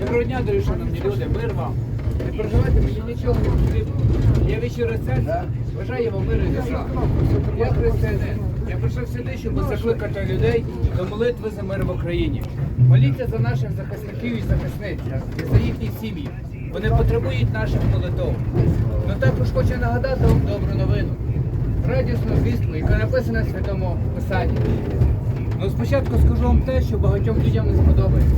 Доброго дня, дорогі шановні люди, мир вам. Не переживайте, мені нічого не потрібно. Я щиро серця бажаю вам миру і добра. Я християнин. Я прийшов сюди, щоб закликати людей до молитви за мир в Україні. Моліться за наших захисників і захисниць, і за їхні сім'ї. Вони потребують наших молитов. Ну також хочу нагадати вам добру новину. Радісну звістку, яка написана в Святому Писанні. Ну, спочатку скажу вам те, що багатьом людям не сподобається.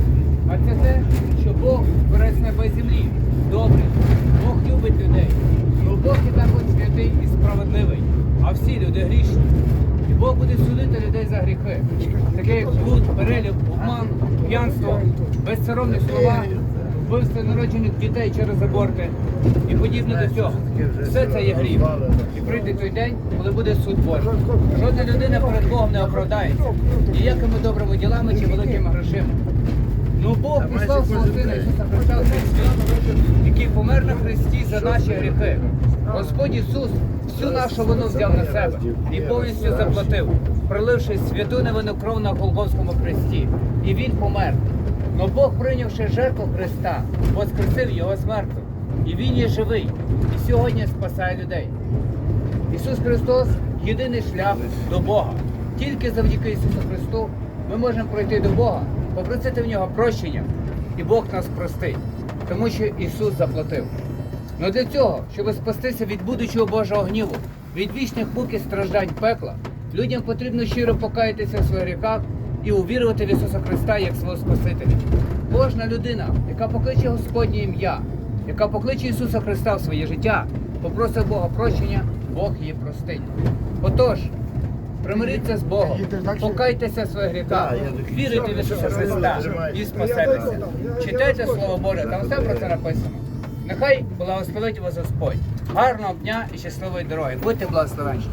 А це те, що Бог бере з неба землі. Добрий. Бог любить людей. Ну Бог і також святий і справедливий. А всі люди грішні. І Бог буде судити людей за гріхи. Таке як блуд, перелюб, обман, п'янство, безсоромні слова, вбивство народжених дітей через аборти і подібне до цього. Все це є гріх. І прийде той день, коли буде суд Божий. Жодна людина перед Богом не оправдається ніякими добрими ділами чи великими грошима. Ну Бог послав свого сина Ісуса Христа в цей світ, який помер на Христі за наші гріхи. Господь Ісус всю нашу вину взяв на себе і повністю заплатив, проливши святу невинну кров на Голгофському хресті. І Він помер. Но Бог, прийнявши жертву Христа, воскресив його з мертвих. І Він є живий, і сьогодні спасає людей. Ісус Христос єдиний шлях до Бога. Тільки завдяки Ісусу Христу ми можемо пройти до Бога, попросити в нього прощення, і Бог нас простить, тому що Ісус заплатив. Ну для цього, щоб спастися від будучого Божого гніву, від вічних мук і страждань пекла, людям потрібно щиро покаятися в своїх гріхах і увірувати в Ісуса Христа як свого Спасителя. Кожна людина, яка покличе Господнє ім'я, яка покличе Ісуса Христа в своє життя, попросить Бога прощення, Бог її простить. Отож, примиріться з Богом, покайтеся в своїх гріхах, вірите в Ісуса Христа і спасетеся. Читайте Слово Боже, там все про це написано. Нехай благословить вас Господь. Гарного дня і щасливої дороги. Будьте благословені.